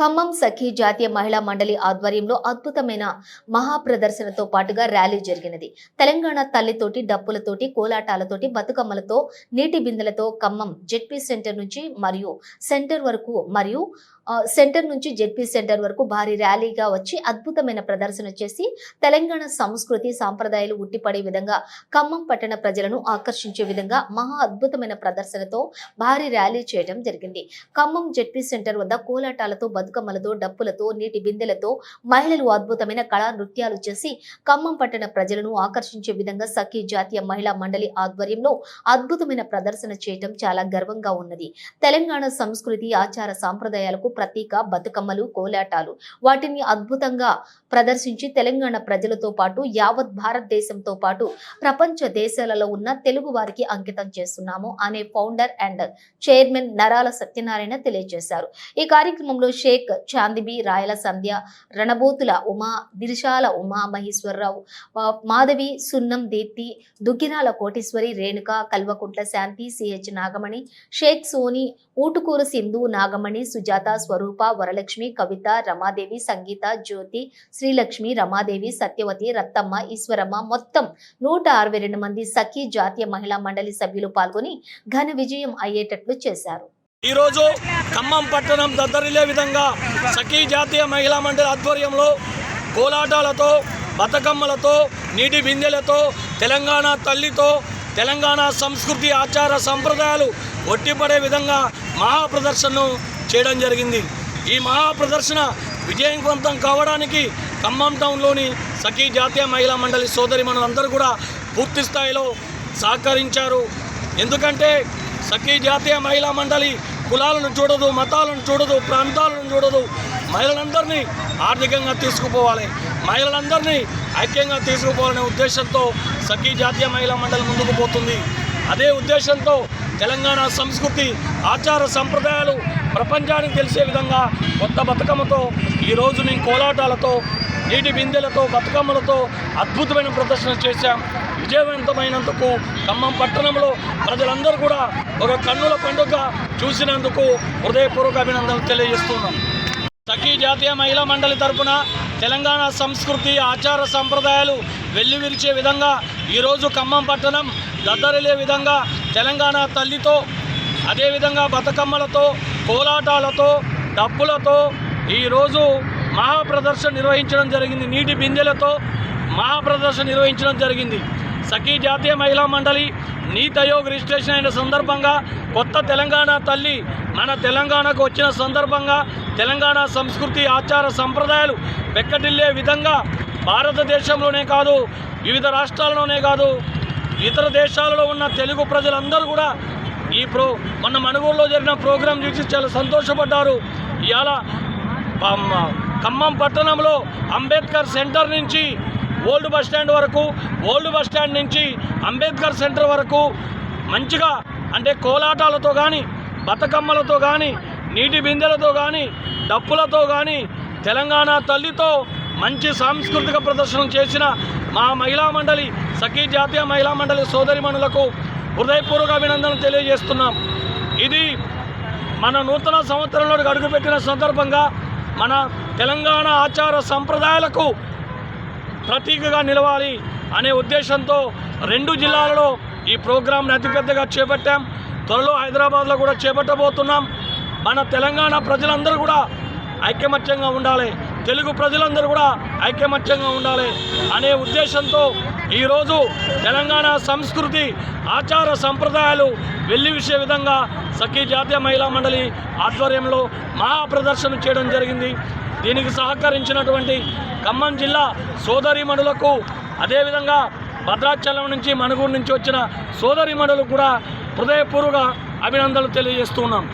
ఖమ్మం సఖీ జాతీయ మహిళా మండలి ఆధ్వర్యంలో అద్భుతమైన మహా ప్రదర్శనతో పాటుగా ర్యాలీ జరిగినది. తెలంగాణ తల్లితోటి డప్పులతోటి కోలాటాలతోటి బతుకమ్మలతో నీటి బిందెలతో ఖమ్మం జెడ్పీ సెంటర్ నుంచి మరియు సెంటర్ వరకు మరియు సెంటర్ నుంచి జెడ్పీ సెంటర్ వరకు భారీ ర్యాలీగా వచ్చి అద్భుతమైన ప్రదర్శన చేసి తెలంగాణ సంస్కృతి సాంప్రదాయాలు ఉట్టిపడే విధంగా ఖమ్మం పట్టణ ప్రజలను ఆకర్షించే విధంగా మహా అద్భుతమైన ప్రదర్శనతో భారీ ర్యాలీ చేయడం జరిగింది. ఖమ్మం జెడ్పీ సెంటర్ వద్ద కోలాటాలతో బతుకమ్మలతో డప్పులతో నీటి బిందెలతో మహిళలు అద్భుతమైన కళా నృత్యాలు చేసి ఖమ్మం పట్టణ ప్రజలను ఆకర్షించే విధంగా సఖీ జాతీయ మహిళా మండలి ఆధ్వర్యంలో అద్భుతమైన ప్రదర్శన చేయటం చాలా గర్వంగా ఉన్నది. తెలంగాణ సంస్కృతి ఆచార సాంప్రదాయాలకు ప్రతీక బతుకమ్మలు కోలాటాలు. వాటిని అద్భుతంగా ప్రదర్శించి తెలంగాణ ప్రజలతో పాటు యావత్ భారతదేశంతో పాటు ప్రపంచ దేశాలలో ఉన్న తెలుగు వారికి అంకితం చేస్తున్నాము అనే ఫౌండర్ అండ్ చైర్మన్ నరాల సత్యనారాయణ తెలియజేశారు. ఈ కార్యక్రమంలో షేక్ చాందిబి రాయల సంధ్య రణబోతుల ఉమా దిరిశాల ఉమా మహేశ్వరరావు మాధవి సున్నం దీప్తి దుగ్గిరాల కోటేశ్వరి రేణుక కల్వకుంట్ల శాంతి సిహెచ్ నాగమణి షేక్ సోని ఊటుకూరు సింధు నాగమణి సుజాత స్వరూప వరలక్ష్మి కవిత రమాదేవి సంగీత జ్యోతి శ్రీలక్ష్మి రమాదేవి సత్యవతి రత్తమ్మ ఈశ్వరమ్మ మొత్తం నూట అరవై రెండు మంది సఖీ జాతీయ మహిళా మండలి సభ్యులు పాల్గొని ఘన విజయం అయ్యేటట్లు చేశారు. ఈరోజు ఖమ్మం పట్టణం దద్దరిల్లే విధంగా సఖీ జాతీయ మహిళా మండలి ఆధ్వర్యంలో కోలాటాలతో బతుకమ్మలతో నీటి బిందెలతో తెలంగాణ తల్లితో తెలంగాణ సంస్కృతి ఆచార సంప్రదాయాలు ఒట్టిపడే విధంగా మహాప్రదర్శనను చేయడం జరిగింది. ఈ మహా ప్రదర్శన విజయవంతం కావడానికి ఖమ్మం టౌన్లోని సఖీ జాతీయ మహిళా మండలి సోదరి మనులందరూ కూడా పూర్తి స్థాయిలో సహకరించారు. ఎందుకంటే సఖీ జాతీయ మహిళా మండలి కులాలను చూడదు మతాలను చూడదు ప్రాంతాలను చూడదు. మహిళలందరినీ ఆర్థికంగా తీసుకుపోవాలి. మహిళలందరినీ ఐక్యంగా తీసుకుపోవాలనే ఉద్దేశంతో సఖీ జాతీయ మహిళా మండలి ముందుకు పోతుంది. అదే ఉద్దేశంతో తెలంగాణ సంస్కృతి ఆచార సంప్రదాయాలు ప్రపంచానికి తెలిసే విధంగా కొత్త బతుకమ్మతో ఈరోజు మేము కోలాటాలతో నీటి బిందెలతో బతుకమ్మలతో అద్భుతమైన ప్రదర్శన చేశాం. విజయవంతమైనందుకు ఖమ్మం పట్టణంలో ప్రజలందరూ కూడా ఒక కన్నుల పండుగ చూసినందుకు హృదయపూర్వక అభినందనలు తెలియజేస్తున్నాం. సఖీ జాతీయ మహిళా మండలి తరపున తెలంగాణ సంస్కృతి ఆచార సంప్రదాయాలు వెల్లివిరిచే విధంగా ఈరోజు ఖమ్మం పట్టణం దద్దరిలే విధంగా తెలంగాణ తల్లితో అదేవిధంగా బతుకమ్మలతో కోలాటాలతో డప్పులతో ఈరోజు మహాప్రదర్శన నిర్వహించడం జరిగింది. నీటి బిందెలతో మహాప్రదర్శన నిర్వహించడం జరిగింది. సఖీ జాతీయ మహిళా మండలి నీతి ఆయోగ్ రిజిస్ట్రేషన్ అయిన సందర్భంగా కొత్త తెలంగాణ తల్లి మన తెలంగాణకు వచ్చిన సందర్భంగా తెలంగాణ సంస్కృతి ఆచార సంప్రదాయాలు వెక్కటిల్లే విధంగా భారతదేశంలోనే కాదు వివిధ రాష్ట్రాల్లోనే కాదు ఇతర దేశాలలో ఉన్న తెలుగు ప్రజలందరూ కూడా ఈ ప్రో మొన్న మణుగూరులో జరిగిన ప్రోగ్రాం చూసి చాలా సంతోషపడ్డారు. ఇవాళ ఖమ్మం పట్టణంలో అంబేద్కర్ సెంటర్ నుంచి ఓల్డ్ బస్ స్టాండ్ వరకు ఓల్డ్ బస్ స్టాండ్ నుంచి అంబేద్కర్ సెంటర్ వరకు మంచిగా అంటే కోలాటాలతో కానీ బతుకమ్మలతో కానీ నీటి బిందెలతో కానీ డప్పులతో కానీ తెలంగాణ తల్లితో మంచి సాంస్కృతిక ప్రదర్శన చేసిన మా మహిళా మండలి సఖీ జాతీయ మహిళా మండలి సోదరిమణులకు హృదయపూర్వక అభినందనలు తెలియజేస్తున్నాం. ఇది మన నూతన సంవత్సరంలో అడుగుపెట్టిన సందర్భంగా మన తెలంగాణ ఆచార సంప్రదాయాలకు ప్రతీకగా నిలవాలి అనే ఉద్దేశంతో రెండు జిల్లాలలో ఈ ప్రోగ్రాంని అతిపెద్దగా చేపట్టాం. త్వరలో హైదరాబాద్లో కూడా చేపట్టబోతున్నాం. మన తెలంగాణ ప్రజలందరూ కూడా ఐకమత్యంగా ఉండాలి. తెలుగు ప్రజలందరూ కూడా ఐకమత్యంగా ఉండాలి అనే ఉద్దేశంతో ఈరోజు తెలంగాణ సంస్కృతి ఆచార సంప్రదాయాలు వెల్లివిసే విధంగా సఖీ జాతీయ మహిళా మండలి ఆధ్వర్యంలో మహాప్రదర్శన చేయడం జరిగింది. దీనికి సహకరించినటువంటి ఖమ్మం జిల్లా సోదరిమణులకు అదేవిధంగా భద్రాచలం నుంచి మణుగూరు నుంచి వచ్చిన సోదరిమణులకు కూడా హృదయపూర్వక అభినందనలు తెలియజేస్తున్నాం